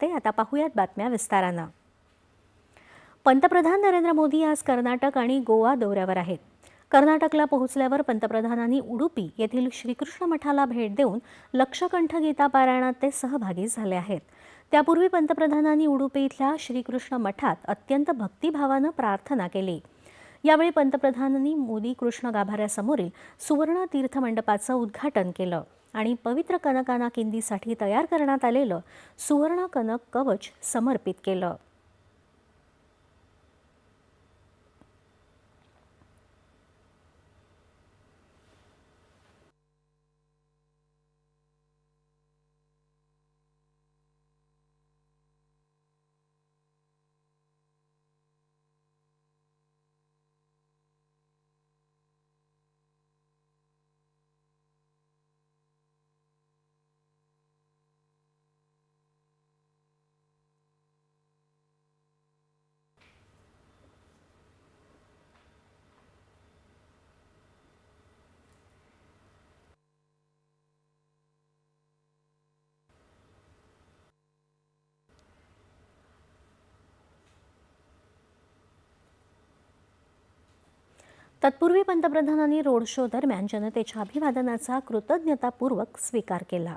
करते आता पाहूयात बातम्या विस्तारानं. पंतप्रधान नरेंद्र मोदी आज कर्नाटक आणि गोवा दौऱ्यावर आहेत. कर्नाटकला पोहोचल्यावर पंतप्रधानांनी उडुपी येथील श्रीकृष्ण मठाला भेट देऊन लक्षकंठ गीता पारायणात ते सहभागी झाले आहेत. त्यापूर्वी पंतप्रधानांनी उडुपी इथल्या श्रीकृष्ण मठात अत्यंत भक्तिभावानं प्रार्थना केली. यावेळी पंतप्रधानांनी मोदी कृष्ण गाभाऱ्यासमोरील सुवर्ण तीर्थ मंडपाचं उद्घाटन केलं. आणि पवित्र कनकाना किंदीसाठी तयार करण्यात आलेलं सुवर्ण कनक कवच समर्पित केलं. तत्पूर्वी पंतप्रधानांनी रोड शो दरम्यान जनतेच्या अभिवादनाचा कृतज्ञतापूर्वक स्वीकार केला.